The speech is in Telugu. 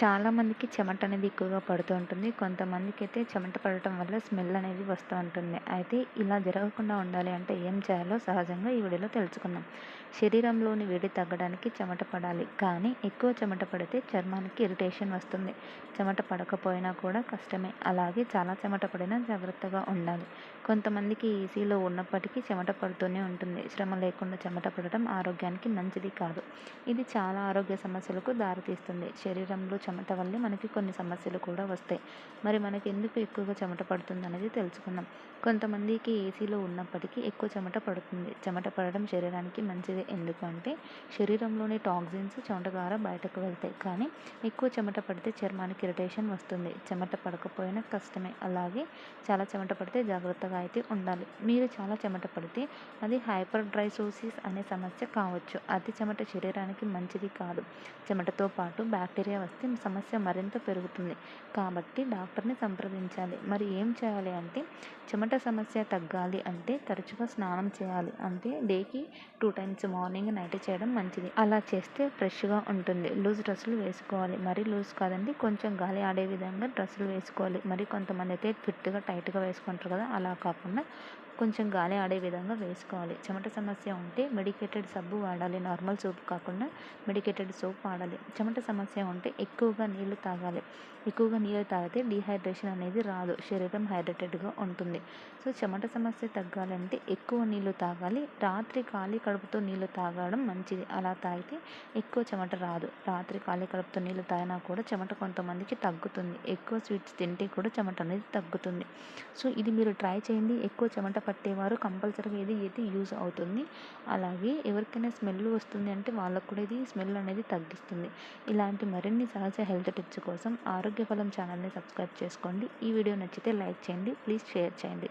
చాలామందికి చెమట అనేది ఎక్కువగా పడుతూ ఉంటుంది. కొంతమందికి అయితే చెమట పడటం వల్ల స్మెల్ అనేది వస్తూ ఉంటుంది. అయితే ఇలా జరగకుండా ఉండాలి అంటే ఏం చేయాలో సహజంగా ఈ వీడియోలో తెలుసుకుందాం. శరీరంలోని వేడి తగ్గడానికి చెమట పడాలి. కానీ ఎక్కువ చెమట పడితే చర్మానికి ఇరిటేషన్ వస్తుంది. చెమట పడకపోయినా కూడా కష్టమే. అలాగే చాలా చెమట పడినా జాగ్రత్తగా ఉండాలి. కొంతమందికి ఈసీలో ఉన్నప్పటికీ చెమట పడుతూనే ఉంటుంది. శ్రమ లేకుండా చెమట పడటం ఆరోగ్యానికి మంచిది కాదు. ఇది చాలా ఆరోగ్య సమస్యలకు దారితీస్తుంది. శరీరంలో చెమట వల్లే మనకి కొన్ని సమస్యలు కూడా వస్తాయి. మరి మనకి ఎందుకు ఎక్కువగా చెమట పడుతుంది అనేది తెలుసుకుందాం. కొంతమందికి ఏసీలో ఉన్నప్పటికీ ఎక్కువ చెమట పడుతుంది. చెమట పడడం శరీరానికి మంచిది. ఎందుకంటే శరీరంలోని టాక్సిన్స్ చెమట ద్వారా బయటకు వెళ్తాయి. కానీ ఎక్కువ చెమట పడితే చర్మానికి ఇరిటేషన్ వస్తుంది. చెమట పడకపోయినా కష్టమే. అలాగే చాలా చెమట పడితే జాగ్రత్తగా అయితే ఉండాలి. మీరు చాలా చెమట పడితే అది హైపర్ డ్రైసోసిస్ అనే సమస్య కావచ్చు. అతి చెమట శరీరానికి మంచిది కాదు. చెమటతో పాటు బ్యాక్టీరియా వస్తే సమస్య మరింత పెరుగుతుంది. కాబట్టి డాక్టర్ని సంప్రదించాలి. మరి ఏం చేయాలి అంటే చెమట సమస్య తగ్గాలి అంటే తరచుగా స్నానం చేయాలి. అంటే డేకి టూ టైమ్స్ మార్నింగ్ నైట్ చేయడం మంచిది. అలా చేస్తే ఫ్రెష్గా ఉంటుంది. లూజ్ డ్రెస్సులు వేసుకోవాలి. మరీ లూజ్ కాదండి కొంచెం గాలి ఆడే విధంగా డ్రెస్సులు వేసుకోవాలి. మరి కొంతమంది అయితే ఫిట్గా టైట్గా వేసుకుంటారు కదా అలా కాకుండా కొంచెం గాలి ఆడే విధంగా వేసుకోవాలి. చెమట సమస్య ఉంటే మెడికేటెడ్ సబ్బు వాడాలి. నార్మల్ సోప్ కాకుండా మెడికేటెడ్ సోప్ వాడాలి. చెమట సమస్య ఉంటే ఎక్కువ ఎక్కువగా నీళ్ళు తాగాలి. ఎక్కువగా నీళ్ళు తాగితే డీహైడ్రేషన్ అనేది రాదు. శరీరం హైడ్రేటెడ్గా ఉంటుంది. సో చెమట సమస్య తగ్గాలంటే ఎక్కువ నీళ్ళు తాగాలి. రాత్రి ఖాళీ కడుపుతో నీళ్ళు తాగడం మంచిది. అలా తాగితే ఎక్కువ చెమట రాదు. రాత్రి ఖాళీ కడుపుతో నీళ్ళు తాగినా కూడా చెమట కొంతమందికి తగ్గుతుంది. ఎక్కువ స్వీట్స్ తింటే కూడా చెమట అనేది తగ్గుతుంది. సో ఇది మీరు ట్రై చేయండి. ఎక్కువ చెమట పట్టేవారు కంపల్సరీగా ఇది అయితే యూజ్ అవుతుంది. అలాగే ఎవరికైనా స్మెల్ వస్తుంది అంటే వాళ్ళకు కూడా ఇది స్మెల్ అనేది తగ్గిస్తుంది. ఇలాంటి మరిన్ని సహజ హెల్త్ టిప్స్ కోసం ఆరోగ్య ఫలం ఛానల్ని సబ్స్క్రైబ్ చేసుకోండి. ఈ వీడియో నచ్చితే లైక్ చేయండి. ప్లీజ్ షేర్ చేయండి.